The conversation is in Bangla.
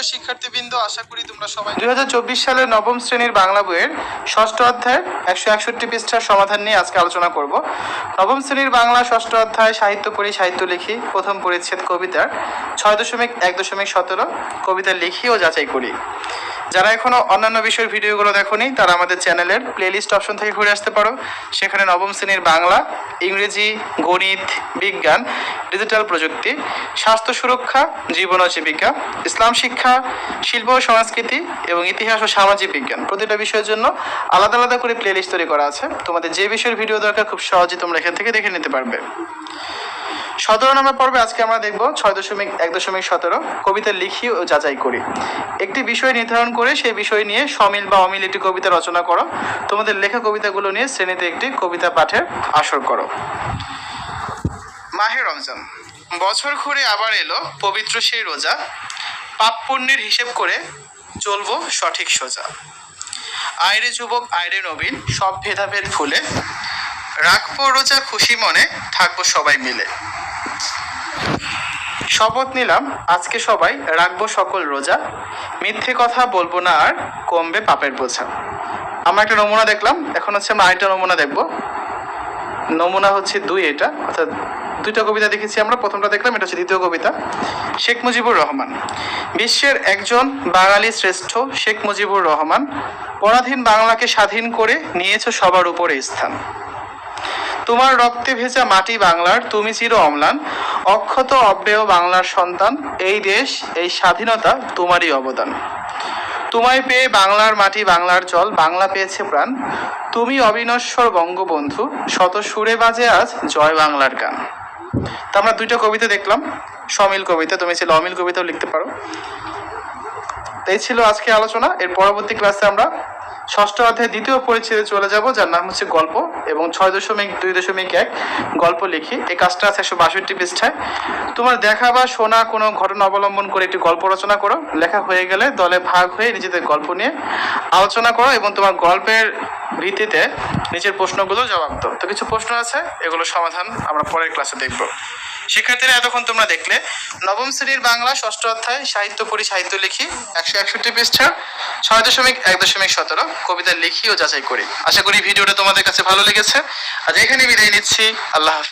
প্রিয় শিক্ষার্থীবৃন্দ, আশা করি তোমরা সবাই দুই সালের নবম শ্রেণির বাংলা বইয়ের ষষ্ঠ অধ্যায় একশো একষট্টি পৃষ্ঠার সমাধান নিয়ে আজকে আলোচনা করব। নবম শ্রেণির বাংলা ষষ্ঠ অধ্যায় সাহিত্য পড়ি, সাহিত্য লিখি, প্রথম পরিচ্ছেদ কবিতার ছয় দশমিক এক দশমিক সতেরো কবিতা লিখি ও যাচাই করি। যারা এখনও অন্যান্য বিষয়ের ভিডিওগুলো দেখোনি, তারা আমাদের চ্যানেলের প্লেলিস্ট অপশন থেকে ঘুরে আসতে পারো। সেখানে নবম শ্রেণির বাংলা, ইংরেজি, গণিত, বিজ্ঞান ডিজিটাল প্রযুক্তি, স্বাস্থ্য সুরক্ষা, জীবন ও জীবিকা, ইসলাম শিক্ষা, শিল্প ও সংস্কৃতি এবং ইতিহাস ও সামাজিক বিজ্ঞান। প্রতিটা বিষয়ের জন্য আলাদা আলাদা করে প্লেলিস্ট তৈরি করা আছে। তোমাদের যে বিষয়ের ভিডিও দরকার, খুব সহজে তোমরা এখান থেকে দেখে নিতে পারবে। সতেরো নম্বর পর্বে আজকে আমরা দেখব ছয় দশমিক এক দশমিক সতেরো। কবিতা লিখি ও যাচাই করি। একটি বিষয় নির্ধারণ করে সেই বিষয় নিয়ে সমিল বা অমিল একটি কবিতা রচনা করো। তোমাদের লেখা কবিতাগুলো নিয়ে শ্রেণীতে একটি কবিতা পাঠের আসর করো। মাহে রমজান। বছর ঘুরে আবার এলো পবিত্র সেই রোজা। পাপ পুণ্যের হিসেব করে চলবো সঠিক সোজা। আয়রে যুবক আয়রে নবীন, সব ভেদাভেদ ভুলে রাখব রোজা খুশি মনে, থাকব সবাই মিলে। শপথ নিলাম। আজকে সবাই রাখব সকল রোজা। মিথ্যে কথা বলব না আর কমবে পাপের বোঝা। আমরা একটা নমুনা দেখলাম। এখন হচ্ছে আমরা আরেকটা নমুনা দেখব। নমুনা হচ্ছে দুই এটা। অর্থাৎ দুইটা কবিতা দেখেছি আমরা। প্রথমটা দেখলাম, এটা হচ্ছে দ্বিতীয় কবিতা। শেখ মুজিবুর রহমান। বিশ্বের একজন বাঙালি শ্রেষ্ঠ শেখ মুজিবুর রহমান, পরাধীন বাংলাকে স্বাধীন করে নিয়েছ সবার উপরে স্থান। তোমার রক্তে ভেজা মাটি বাংলার, তুমি চির অম্লান। অক্ষত অব্যয় বাংলার সন্তান, এই দেশ, এই স্বাধীনতা তোমারই অবদান। তোমায় পেয়ে বাংলার মাটি বাংলার জল, বাংলা পেয়েছে প্রাণ। তুমি অবিনশ্বর বঙ্গবন্ধু, শত সুরে বাজে আজ জয় বাংলার গান। তা আমরা দুইটা কবিতা দেখলাম সমিল কবিতা, তুমি ছিল অমিল কবিতাও লিখতে পারো। এই ছিল আজকে আলোচনা, এর পরবর্তী ক্লাসে আমরা ষষ্ঠ অধ্যায় দ্বিতীয় পরিচ্ছেদে চলে যাব, যার নাম হচ্ছে গল্প এবং ছয় দশমিক দুই দশমিক এক গল্প লিখি। এই কাজটা আছে একশো বাষট্টি পৃষ্ঠায়। তোমার দেখা বা শোনা কোনো ঘটনা অবলম্বন করে একটি গল্প রচনা করো। লেখা হয়ে গেলে দলে ভাগ হয়ে নিজেদের গল্প নিয়ে আলোচনা করো এবং তোমার গল্পের ভিত্তিতে নিচের প্রশ্নগুলো জবাব দাও। তো কিছু প্রশ্ন আছে এগুলো সমাধান আমরা পরের ক্লাসে দেখব। শিক্ষার্থীরা এতক্ষণ তোমরা দেখলে। নবম শ্রেণির বাংলা ষষ্ঠ অধ্যায় সাহিত্য পড়ি সাহিত্য লিখি একশো একষট্টি পৃষ্ঠা, ছয় দশমিক এক দশমিক সতেরো। কবিতা লিখি ও যাচাই করি। আশা করি ভিডিওটা তোমাদের কাছে ভালো লেগেছে। আজ এখানে বিদায় নিচ্ছি। আল্লাহ হাফিজ।